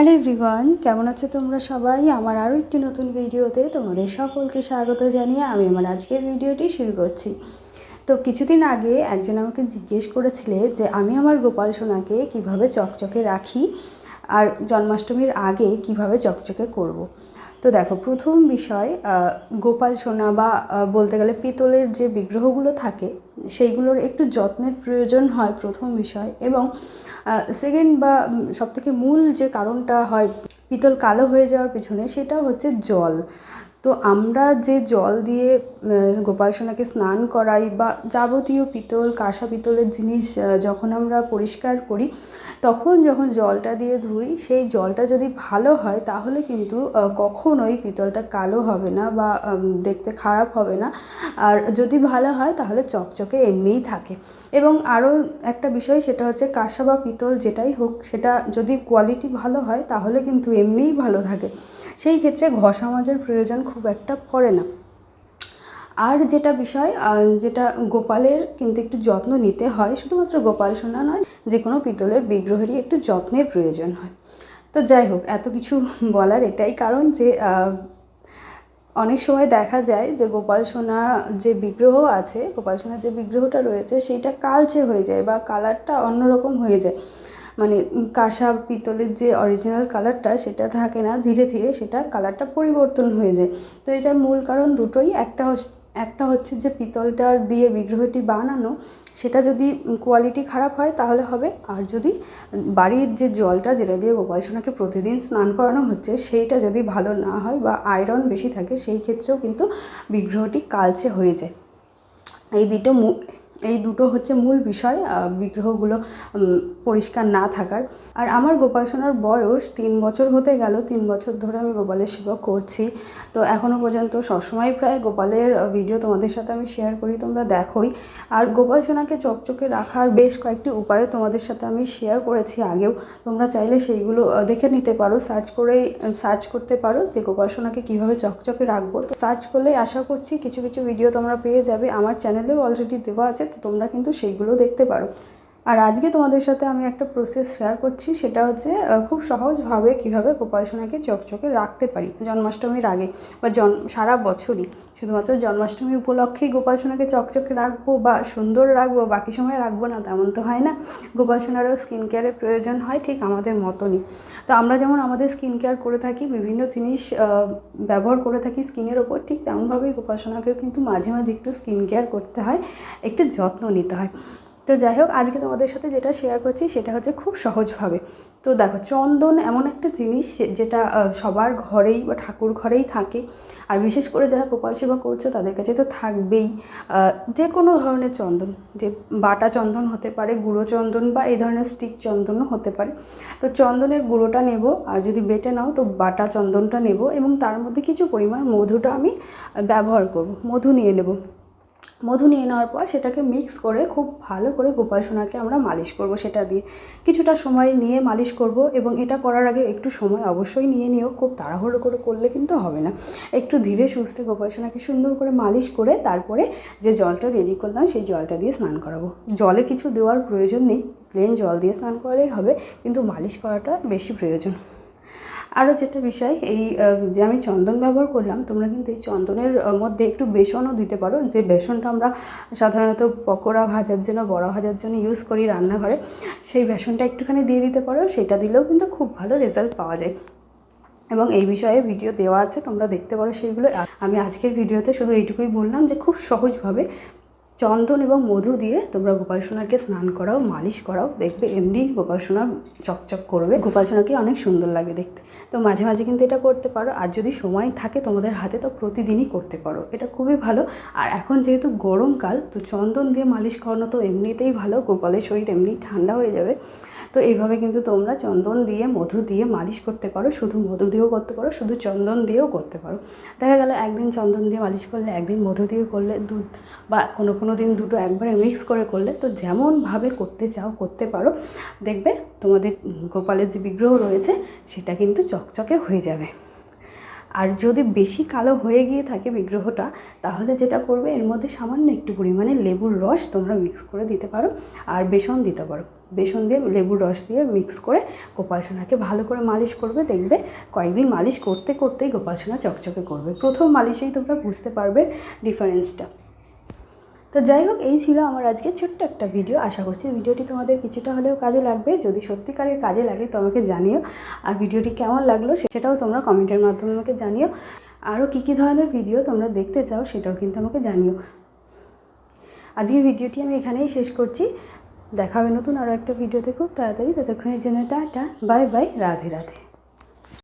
Hello everyone কেমন আছো তোমরা সবাই আমার আরও একটি নতুন ভিডিওতে তোমাদের সকলকে স্বাগত জানিয়ে আমি আমার আজকের ভিডিওটি শুরু করছি তো কিছুদিন আগে একজন আমাকে জিজ্ঞেস করেছিলে যে আমি আমার গোপাল সোনাকে কীভাবে চকচকে রাখি আর জন্মাষ্টমীর আগে কীভাবে চকচকে করব। তো দেখো, প্রথম বিষয় গোপাল সোনা বা বলতে গেলে পিতলের যে বিগ্রহগুলো থাকে, সেইগুলোর একটু যত্নের প্রয়োজন হয় প্রথম বিষয় এবং সেকেন্ড বা সবথেকে মূল যে কারণটা হয়, পিতল কালো হয়ে যাওয়ার পিছনে, সেটা হচ্ছে জল। তো আমরা যে জল দিয়ে গোপাল সোনাকে স্নান করাই বা যাবতীয় পিতল, কাঁসা পিতলের জিনিস যখন আমরা পরিষ্কার করি, তখন যখন জলটা দিয়ে ধুই, সেই জলটা যদি ভালো হয়, তাহলে কিন্তু কখনোই পিতলটা কালো হবে না বা দেখতে খারাপ হবে না। আর যদি ভালো হয়, তাহলে চকচকে এমনিই থাকে। এবং আরও একটা বিষয়, সেটা হচ্ছে কাঁসা বা পিতল যেটাই হোক, সেটা যদি কোয়ালিটি ভালো হয়, তাহলে কিন্তু এমনিই ভালো থাকে। সেই ক্ষেত্রে ঘষা মাজার প্রয়োজন খুব একটা পড়ে না। আর যেটা বিষয় যেটা গোপালের কিন্তু একটু যত্ন নিতে হয়, শুধুমাত্র গোপাল সোনা নয়, যে কোনো পিতলের বিগ্রহেরই একটু যত্নের প্রয়োজন হয়। তো যাই হোক, এত কিছু বলার এটাই কারণ যে অনেক সময় দেখা যায় যে গোপাল সোনা যে বিগ্রহ আছে, গোপাল সোনার যে বিগ্রহটা রয়েছে, সেইটা কালচে হয়ে যায় বা কালারটা অন্যরকম হয়ে যায়। মানে কাঁসা পিতলের যে অরিজিনাল কালারটা সেটা থাকে না, ধীরে ধীরে সেটা কালারটা পরিবর্তন হয়ে যায়। তো এটার মূল কারণ দুটোই, একটা একটা হচ্ছে যে পিতলটা দিয়ে বিগ্রহটি বানানো, সেটা যদি কোয়ালিটি খারাপ হয় তাহলে হবে, আর যদি বাড়ির যে জলটা যেটা দিয়ে গোপাল সোনাকে প্রতিদিন স্নান করানো হচ্ছে, সেইটা যদি ভালো না হয় বা আয়রন বেশি থাকে, সেই ক্ষেত্রেও কিন্তু বিগ্রহটি কালচে হয়ে যায়। এই দুটো এই দুটো হচ্ছে মূল বিষয় বিগ্রহগুলো পরিষ্কার না থাকার। আর আমার গোপাল সোনার বয়স তিন বছর হতে গেল, তিন বছর ধরে আমি গোপালের সেবা করছি। তো এখনও পর্যন্ত সবসময় প্রায় গোপালের ভিডিও তোমাদের সাথে আমি শেয়ার করি, তোমরা দেখোই। আর গোপাল সোনাকে চকচকে রাখার বেশ কয়েকটি উপায়ও তোমাদের সাথে আমি শেয়ার করেছি আগেও। তোমরা চাইলে সেইগুলো দেখে নিতে পারো সার্চ করেই সার্চ করতে পারো যে গোপাল সোনাকে কীভাবে চকচকে রাখব। তো সার্চ করলেই আশা করছি কিছু কিছু ভিডিও তোমরা পেয়ে যাবে। আমার চ্যানেলেও অলরেডি দেওয়া আছে তোমরা কিন্তু সেইগুলো দেখতে পারো। আর আজকে তোমাদের সাথে আমি একটা প্রসেস শেয়ার করছি, সেটা হচ্ছে খুব সহজভাবে কীভাবে গোপাল সোনাকে চকচকে রাখতে পারি জন্মাষ্টমীর আগে বা জন, সারা বছরই। শুধুমাত্র জন্মাষ্টমী উপলক্ষেই গোপাল সোনাকে চকচকে রাখব বা সুন্দর রাখব, বাকি সময় রাখব না, তেমন তো হয় না। গোপাল সোনারও স্কিন কেয়ারের প্রয়োজন হয়, ঠিক আমাদের মতনই। তো আমরা যেমন আমাদের স্কিন কেয়ার করে থাকি, বিভিন্ন জিনিস ব্যবহার করে থাকি স্কিনের ওপর, ঠিক তেমনভাবেই গোপাল সোনাকেও কিন্তু মাঝে মাঝে একটু স্কিন কেয়ার করতে হয়, একটু যত্ন নিতে হয়। তো যাই হোক, আজকে তোমাদের সাথে যেটা শেয়ার করছি সেটা হচ্ছে খুব সহজভাবে। তো দেখো, চন্দন এমন একটা জিনিস যেটা সবার ঘরেই বা ঠাকুর ঘরেই থাকে। আর বিশেষ করে যারা গোপাল সেবা করছ, তাদের কাছে তো থাকবেই। যে কোনো ধরনের চন্দন, যে বাটা চন্দন হতে পারে, গুঁড়ো চন্দন বা এই ধরনের স্টিক চন্দনও হতে পারে। তো চন্দনের গুঁড়োটা নেব, আর যদি বেটে নাও, তো বাটা চন্দনটা নেব এবং তার মধ্যে কিছু পরিমাণ মধুটা আমি ব্যবহার করব, মধু নিয়ে নেব। মধু নিয়ে নেওয়ার পর সেটাকে মিক্স করে খুব ভালো করে গোপাল সোনাকে আমরা মালিশ করব সেটা দিয়ে। কিছুটা সময় নিয়ে মালিশ করব এবং এটা করার আগে একটু সময় অবশ্যই নিয়ে নিও, খুব তাড়াহুড়ো করে করলে কিন্তু হবে না। একটু ধীরে সুস্থে গোপাল সোনাকে সুন্দর করে মালিশ করে তারপরে যে জলটা রেডি করলাম সেই জলটা দিয়ে স্নান করাবো। জলে কিছু দেওয়ার প্রয়োজন নেই প্লেন জল দিয়ে স্নান করলেই হবে, কিন্তু মালিশ করাটা বেশি প্রয়োজন। আরও যেটা বিষয়, এই যে আমি চন্দন ব্যবহার করলাম, তোমরা কিন্তু এই চন্দনের মধ্যে একটু বেসনও দিতে পারো। যে বেসনটা আমরা সাধারণত পকোড়া ভাজার জন্য, বড়া ভাজার জন্য ইউজ করি রান্নাঘরে, সেই বেসনটা একটুখানি দিয়ে দিতে পারো। সেটা দিলেও কিন্তু খুব ভালো রেজাল্ট পাওয়া যায়। এবং এই বিষয়ে ভিডিও দেওয়া আছে, তোমরা দেখতে পারো সেইগুলো। আমি আজকের ভিডিওতে শুধু এইটুকুই বললাম যে খুব সহজভাবে চন্দন এবং মধু দিয়ে তোমরা গোপালসোনাকে স্নান করাও, মালিশ করাও, দেখবে এমনি গোপালসোনা চকচক করবে। গোপালসোনাকে অনেক সুন্দর লাগে দেখতে। তো মাঝে মাঝে কিন্তু এটা করতে পারো। আর যদি সময় থাকে তোমাদের হাতে, তো প্রতিদিনই করতে পারো। এটা খুবই ভালো। আর এখন যেহেতু গরমকাল, তো চন্দন দিয়ে মালিশ করানো তো এমনিতেই ভালো। গোপালের শরীর এমনি ঠান্ডা হয়ে যাবে। তো এইভাবে কিন্তু তোমরা চন্দন দিয়ে মধু দিয়ে মালিশ করতে পারো, শুধু মধু দিয়েও করতে পারো, শুধু চন্দন দিয়েও করতে পারো। দেখা গেল একদিন চন্দন দিয়ে মালিশ করলে, একদিন মধু দিয়ে করলে দুধ বা কোনো কোনো দিন দুটো একবারে মিক্স করে করলে, তো যেমনভাবে করতে চাও করতে পারো। দেখবে তোমাদের গোপালের যে বিগ্রহ রয়েছে, সেটা কিন্তু চকচকে হয়ে যাবে। আর যদি বেশি কালো হয়ে গিয়ে থাকে বিগ্রহটা, তাহলে যেটা করবে, এর মধ্যে সামান্য একটু পরিমাণে লেবুর রস তোমরা মিক্স করে দিতে পারো, আর বেসন দিতে পারো। বেসন দিয়ে লেবুর রস দিয়ে মিক্স করে গোপাল সোনাকে ভালো করে মালিশ করবে। দেখবে কয়েকদিন মালিশ করতে করতেই গোপাল সোনা চকচকে করবে। প্রথম মালিশেই তোমরা বুঝতে পারবে ডিফারেন্সটা তো যাই হোক, এই ছিল আমার আজকে ছোট্ট একটা ভিডিও আশা করছি ভিডিওটি তোমাদের কিছুটা হলেও কাজে লাগবে। যদি সত্যিকারের কাজে লাগে তো আমাকে জানিও। আর ভিডিওটি কেমন লাগল সেটাও তোমরা কমেন্টের মাধ্যমে আমাকে জানিও। আরও কী কী ধরনের ভিডিও তোমরা দেখতে চাও সেটাও কিন্তু আমাকে জানিও। আজকের ভিডিওটি আমি এখানেই শেষ করছি। দেখা হবে নতুন আরও একটা ভিডিওতে খুব তাড়াতাড়ি। ততক্ষণের জন্য tata, bye bye, Radhe Radhe.